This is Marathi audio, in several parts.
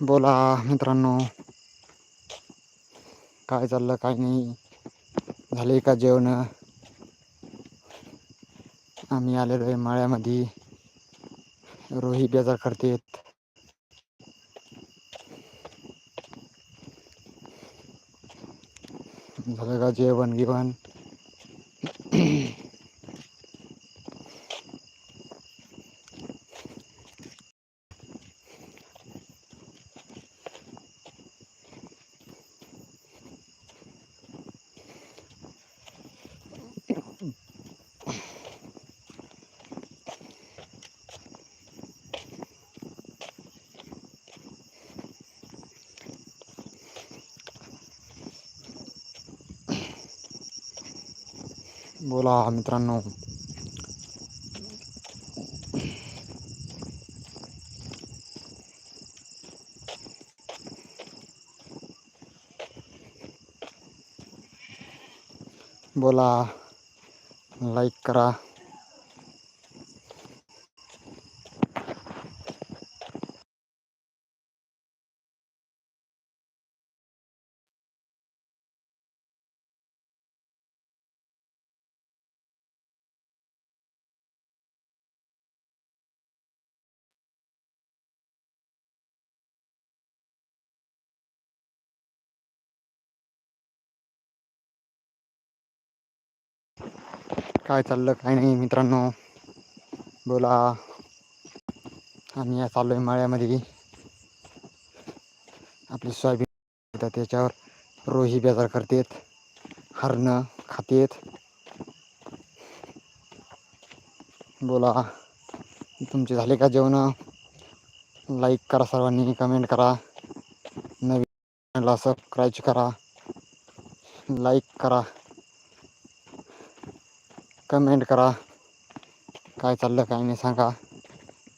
बोला मित्रांनो. काय चाललं काय नाही. झाले का जेवण. आम्ही आलेलो आहे माळ्यामध्ये. रोही बेजार करतेत. झालं का जेवण गिवण बोला मित्रांनो. बोला लाईक करा. काय चाललं काय नाही मित्रांनो. बोला. आम्ही चाललो आहे माळ्यामध्ये. आपली सोयाबीन त्याच्यावर. रोही बेजार करतेत. हरणं खातेत. बोला. तुमचे झाले का जेवण? लाईक करा सर्वांनी कमेंट करा. नवीन सबस्क्राईब करा. लाईक करा. कमेंट करा. काय चाललं काय नाही सांगा.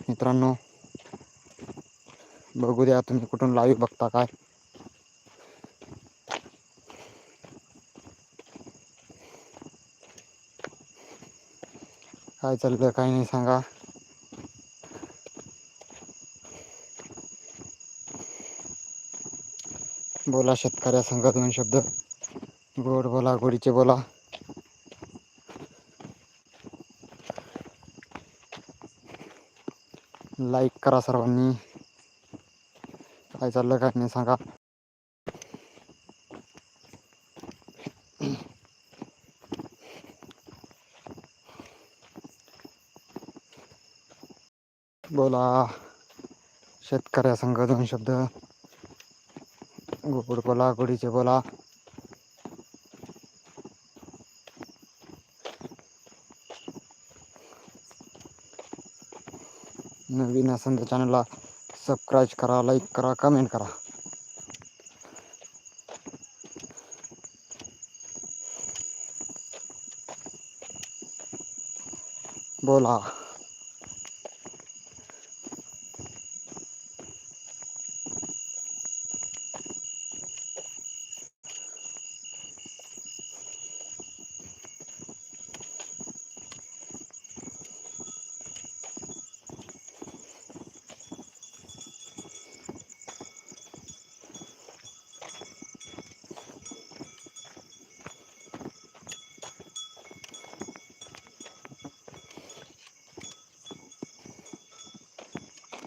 मित्रांनो बघू द्या तुम्ही कुठून लाईव्ह बघता काय. काय चाललं काय नाही सांगा. बोला शेतकऱ्या संघ दोन शब्द. गोड बोला गोडीचे बोला. लाईक करा सर्वांनी. काय चाललं काय नाही सांगा. बोला. शेतकऱ्या संघ दोन शब्द. गोड बोला गोडीचे बोला. नवीन असेल तर चॅनलला सबस्क्राईब करा लाईक करा कमेंट करा. बोला.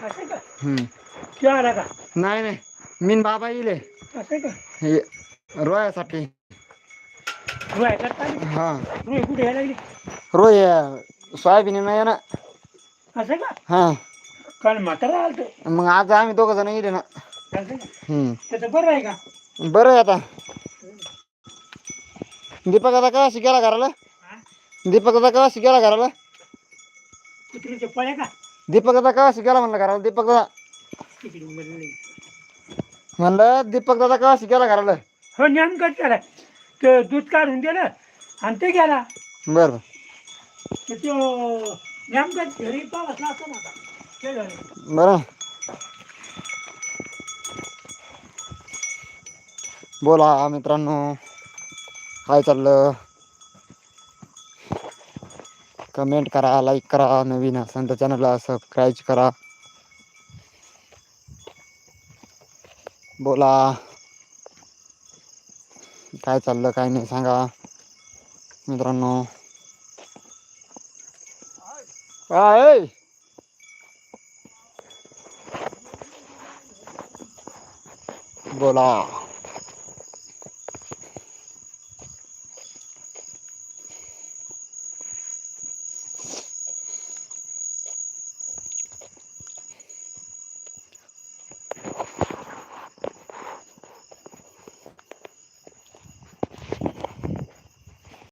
असं का हम्म. आला का नाही नाही. मीन बाबा येईल असं का हे रोयासाठी रुई करता आली हा रुई कुठे यायला लागली रोय सोयाबीन नाही ना असं का हा काल म्हातारा आलत मग आज आम्ही दोघ जण येईल ना असं का हम्म. त्याचं बरं आहे का बरं आहे आता दीपक आता का गेला घराला हा? दीपक आता का गेला घराला कुत्रीचे पळे का दीपक दादा कवाशी गेला म्हणलं घराला? दीपक दादा. म्हणलं दीपक दादा कवाशी गेला घराला? हो नेमकं त्याला ते दूध काढून दिलं आणि ते गेला. बरं तो घरी ते झालं बरं. बोला मित्रांनो काय चाललं? कमेंट करा लाईक करा नवीन असेल तर चॅनलला सबस्क्राईब करा. बोला. काय चाललं काय नाही सांगा. मित्रांनो. काय बोला.